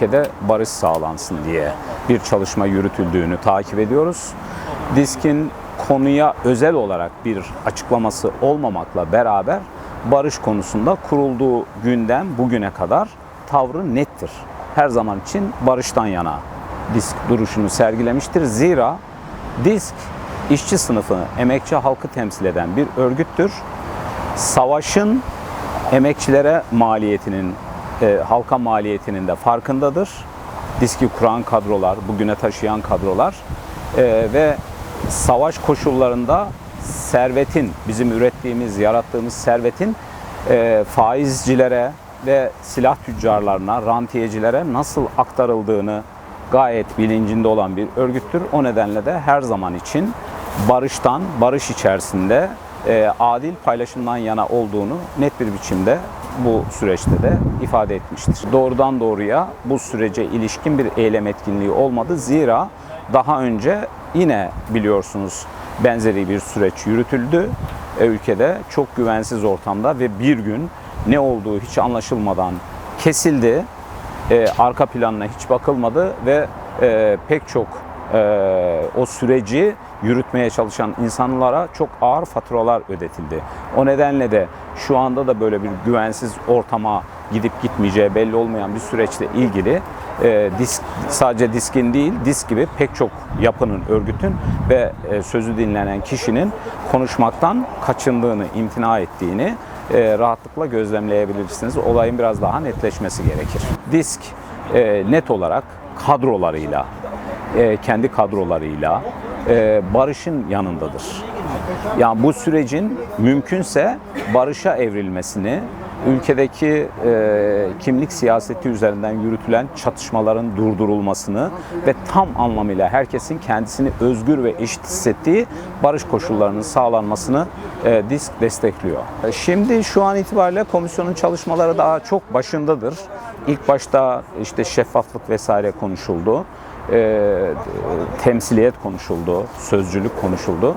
ülkede barış sağlansın diye bir çalışma yürütüldüğünü takip ediyoruz. Disk'in konuya özel olarak bir açıklaması olmamakla beraber barış konusunda kurulduğu günden bugüne kadar tavrı nettir. Her zaman için barıştan yana disk duruşunu sergilemiştir. Zira disk işçi sınıfı, emekçi halkı temsil eden bir örgüttür. Savaşın emekçilere maliyetinin, e, halka maliyetinin de farkındadır. Diski kuran kadrolar, bugüne taşıyan kadrolar e, ve savaş koşullarında servetin, bizim ürettiğimiz, yarattığımız servetin e, faizcilere ve silah tüccarlarına, rantiyecilere nasıl aktarıldığını gayet bilincinde olan bir örgüttür. O nedenle de her zaman için barıştan, barış içerisinde e, adil paylaşımdan yana olduğunu net bir biçimde bu süreçte de ifade etmiştir. Doğrudan doğruya bu sürece ilişkin bir eylem etkinliği olmadı. Zira daha önce yine biliyorsunuz benzeri bir süreç yürütüldü e, ülkede çok güvensiz ortamda ve bir gün ne olduğu hiç anlaşılmadan kesildi. E, arka planına hiç bakılmadı ve e, pek çok e, o süreci yürütmeye çalışan insanlara çok ağır faturalar ödetildi. O nedenle de şu anda da böyle bir güvensiz ortama gidip gitmeyeceği belli olmayan bir süreçle ilgili e, disk sadece diskin değil disk gibi pek çok yapının örgütün ve e, sözü dinlenen kişinin konuşmaktan kaçındığını imtina ettiğini e, rahatlıkla gözlemleyebilirsiniz. Olayın biraz daha netleşmesi gerekir. Disk e, net olarak kadrolarıyla e, kendi kadrolarıyla e, barışın yanındadır. Yani bu sürecin mümkünse barışa evrilmesini, ülkedeki e, kimlik siyaseti üzerinden yürütülen çatışmaların durdurulmasını ve tam anlamıyla herkesin kendisini özgür ve eşit hissettiği barış koşullarının sağlanmasını DISK destekliyor. Şimdi şu an itibariyle komisyonun çalışmaları daha çok başındadır. İlk başta işte şeffaflık vesaire konuşuldu e, temsiliyet konuşuldu, sözcülük konuşuldu.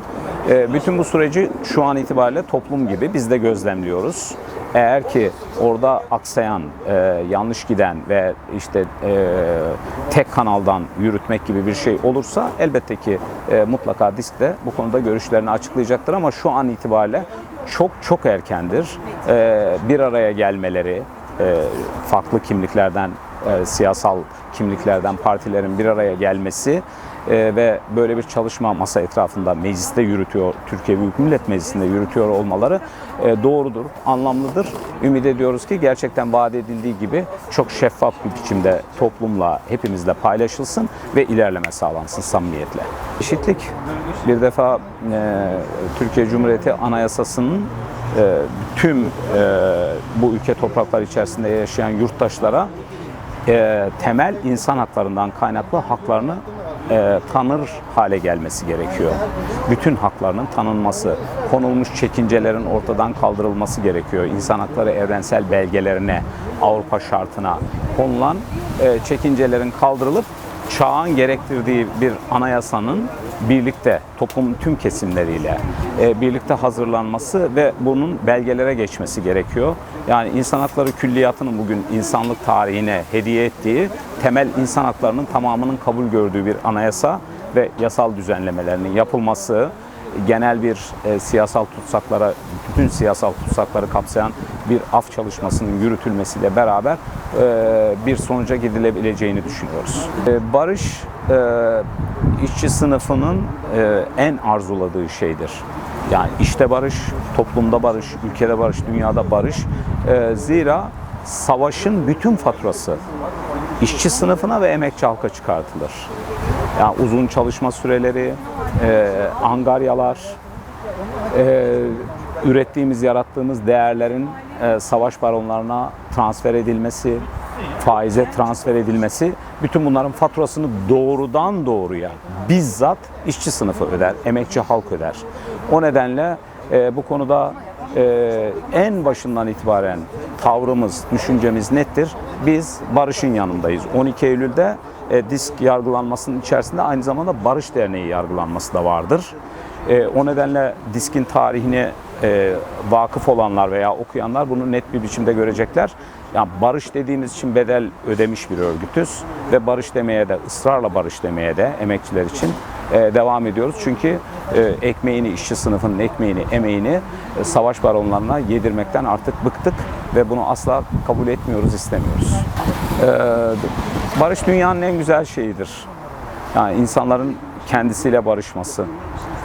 E, bütün bu süreci şu an itibariyle toplum gibi biz de gözlemliyoruz. Eğer ki orada aksayan, e, yanlış giden ve işte e, tek kanaldan yürütmek gibi bir şey olursa elbette ki e, mutlaka disk de bu konuda görüşlerini açıklayacaktır ama şu an itibariyle çok çok erkendir. E, bir araya gelmeleri, e, farklı kimliklerden e, siyasal kimliklerden partilerin bir araya gelmesi e, ve böyle bir çalışma masa etrafında mecliste yürütüyor, Türkiye Büyük Millet Meclisi'nde yürütüyor olmaları e, doğrudur, anlamlıdır. Ümit ediyoruz ki gerçekten vaat edildiği gibi çok şeffaf bir biçimde toplumla, hepimizle paylaşılsın ve ilerleme sağlansın samimiyetle. Eşitlik bir defa e, Türkiye Cumhuriyeti Anayasası'nın e, tüm e, bu ülke toprakları içerisinde yaşayan yurttaşlara e, temel insan haklarından kaynaklı haklarını e, tanır hale gelmesi gerekiyor. Bütün haklarının tanınması, konulmuş çekincelerin ortadan kaldırılması gerekiyor. İnsan hakları evrensel belgelerine, Avrupa şartına konulan e, çekincelerin kaldırılıp çağın gerektirdiği bir anayasanın birlikte toplumun tüm kesimleriyle e, birlikte hazırlanması ve bunun belgelere geçmesi gerekiyor. Yani insan hakları külliyatının bugün insanlık tarihine hediye ettiği temel insan haklarının tamamının kabul gördüğü bir anayasa ve yasal düzenlemelerinin yapılması, genel bir e, siyasal tutsaklara, bütün siyasal tutsakları kapsayan bir af çalışmasının yürütülmesiyle beraber e, bir sonuca gidilebileceğini düşünüyoruz. E, barış e, işçi sınıfının e, en arzuladığı şeydir. Yani işte barış, toplumda barış, ülkede barış, dünyada barış. E, zira savaşın bütün faturası işçi sınıfına ve emekçi halka çıkartılır. Yani uzun çalışma süreleri, e, angaryalar, e, ürettiğimiz, yarattığımız değerlerin e, savaş baronlarına transfer edilmesi, faize transfer edilmesi, bütün bunların faturasını doğrudan doğruya bizzat işçi sınıfı öder, emekçi halk öder. O nedenle e, bu konuda e, en başından itibaren tavrımız, düşüncemiz nettir. Biz barışın yanındayız. 12 Eylül'de e, disk yargılanmasının içerisinde aynı zamanda Barış Derneği yargılanması da vardır. E, o nedenle diskin tarihine e, vakıf olanlar veya okuyanlar bunu net bir biçimde görecekler. Yani barış dediğimiz için bedel ödemiş bir örgütüz ve barış demeye de ısrarla barış demeye de emekçiler için e, devam ediyoruz. Çünkü e, ekmeğini, işçi sınıfının ekmeğini, emeğini e, savaş baronlarına yedirmekten artık bıktık ve bunu asla kabul etmiyoruz, istemiyoruz. E, barış dünyanın en güzel şeyidir. Yani insanların kendisiyle barışması,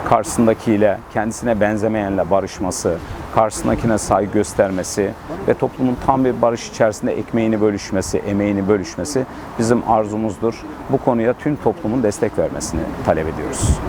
karşısındakiyle, kendisine benzemeyenle barışması, karşısındakine saygı göstermesi ve toplumun tam bir barış içerisinde ekmeğini bölüşmesi, emeğini bölüşmesi bizim arzumuzdur. Bu konuya tüm toplumun destek vermesini talep ediyoruz.